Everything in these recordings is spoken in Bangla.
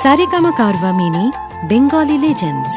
सारेगामा कार्वा मिनी बेङ्गाली लेजेन्ड्स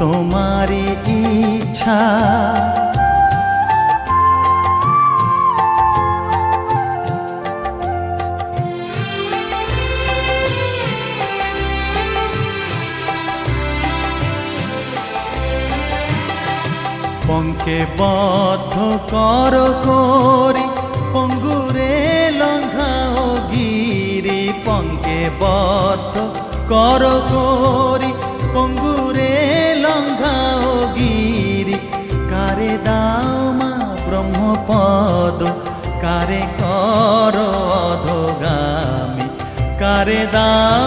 তোমারি ইচ্ছা। পঙ্কে বদ্ধ কর করি পঙ্গুরে লঙ্ঘাও গিরি। পঙ্কে বদ্ধ কর করি দাও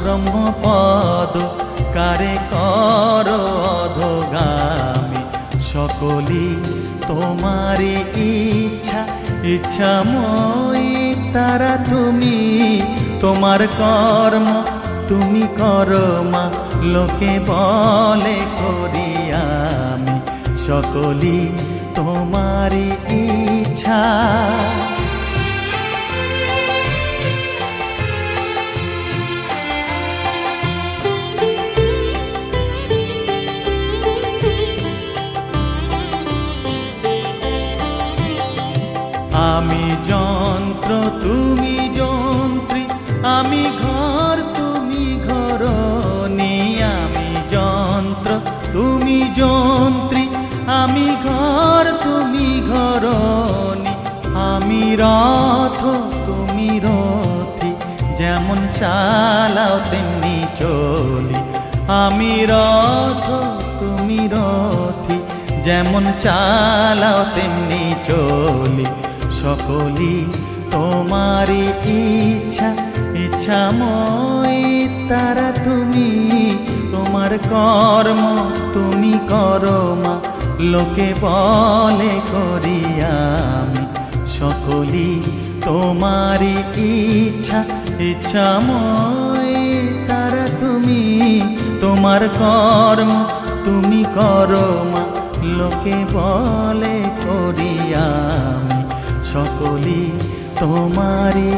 ব্রহ্মপদ কারে কর অধগামী সকলি তোমারি ইচ্ছা ইচ্ছাময় তারা তুমি তোমার কর্ম তুমি করো মা লোকে বলে করি আমি সকলি তোমারি ইচ্ছা তুমি যন্ত্রী, আমি ঘর, তুমি ঘরনি আমি রথ, তুমি রথি, যেমন চালাও তেমনি চলি। আমি রথ, তুমি রথি, যেমন চালাও তেমনি চলি। সকলি তোমারি ইচ্ছা ইচ্ছা, ইচ্ছাময়, তারা তুমি তোমার কর্ম তুমি করো মা। লোকে বলে করি আমি সকলি তোমারি ইচ্ছা। ইচ্ছাময় তারা তুমি, তোমার কর্ম তুমি করো মা। লোকে বলে করি আমি সকলি তোমারি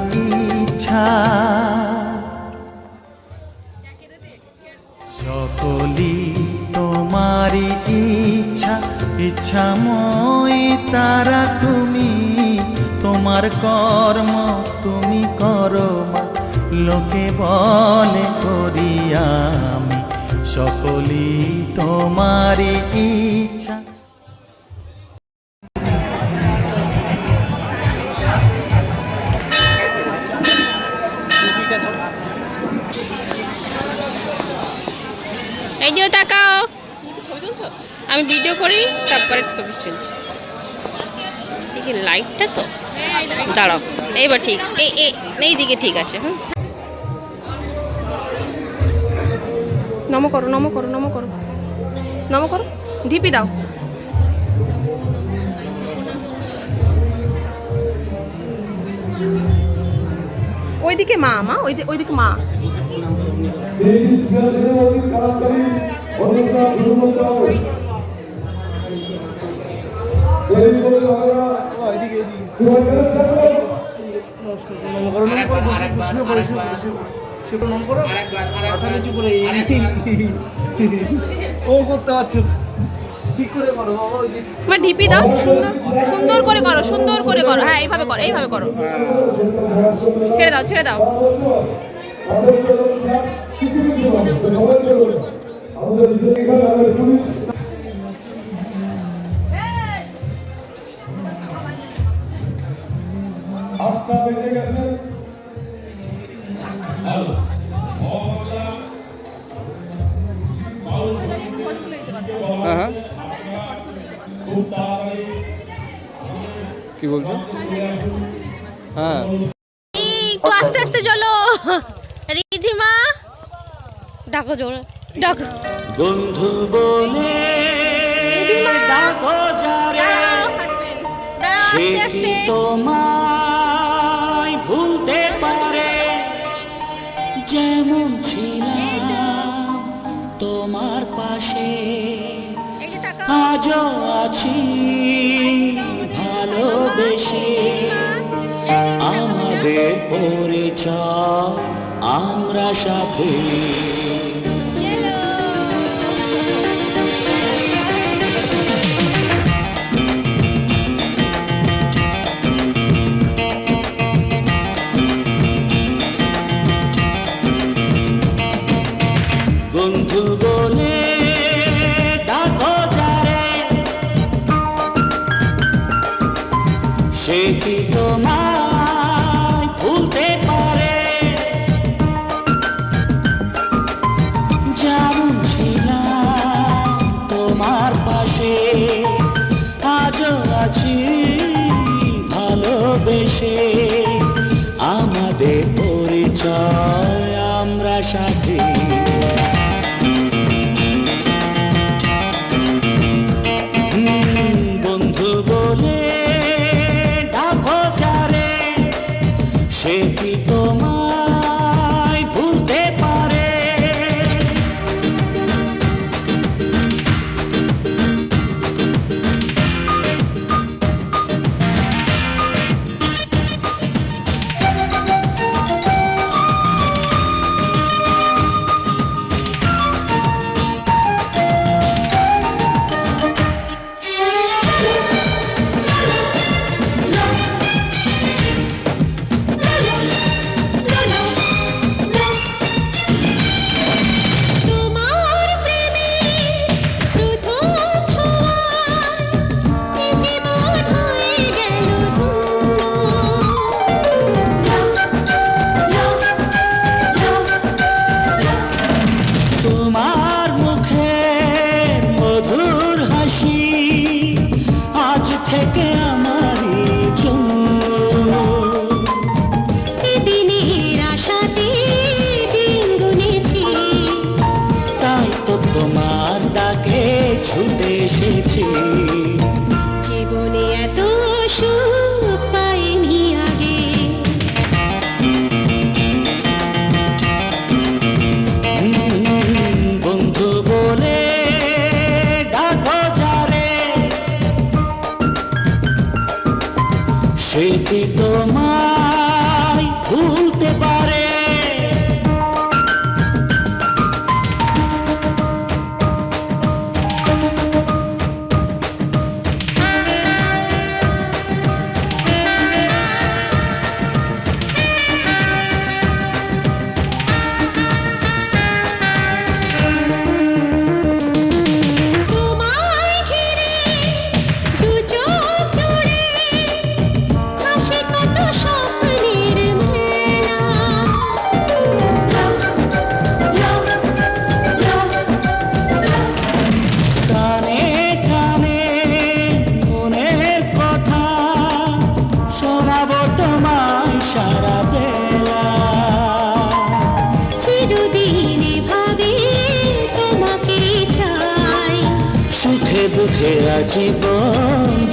ইচ্ছা। ইচ্ছাময় তারা তুমি তোমার কর্ম তুমি করো মা। লোকে বলে করি আমি সকলি তোমারি আমি ভিডিও করি তারপরে ছবি তুলছি। দেখি লাইটটা তো? দাঁড়াও এইবার ঠিক এই এই এই দিকে ঠিক আছে হ্যাঁ নম করো নম করো নম করো। নম করো ঢিপি দাও। ওইদিকে মা মা ওই ওইদিকে মা। ও করতে পারছ ঢিপি দাও, সুন্দর সুন্দর করে করো, সুন্দর করে করো। হ্যাঁ এইভাবে করো এইভাবে করো। ছেড়ে দাও ছেড়ে দাও। হ্যাঁ কি বলছো? একটু আস্তে আস্তে চলো। রিধিমা ডাকো জোর ডাকো। বন্ধু বলে রিধিমা ডাকো যারে। দাঁড়াও দাঁড়াও আস্তে আস্তে। তোমায় আছি ভালোবেসে আমাদের পরিচয় আমরা সাথে। সে পারে? তোমার পাশে আজও আছি ভালোবেসে। আমাদের পরিচয় আমরা সাথে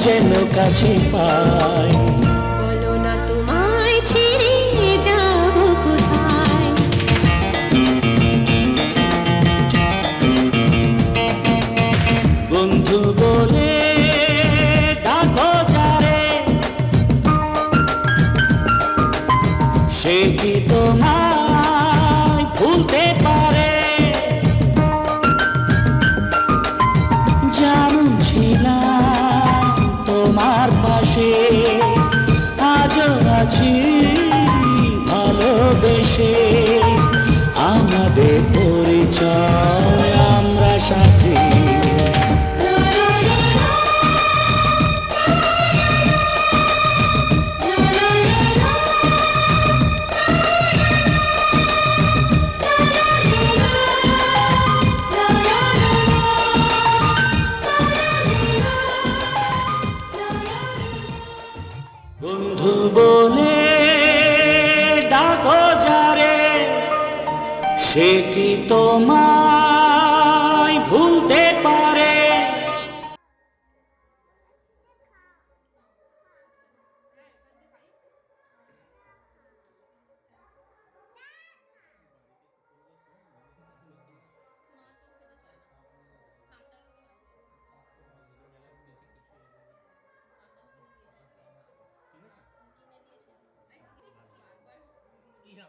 যেন কাছে পাই। সে কি তোমায় ভুলতে পারে? না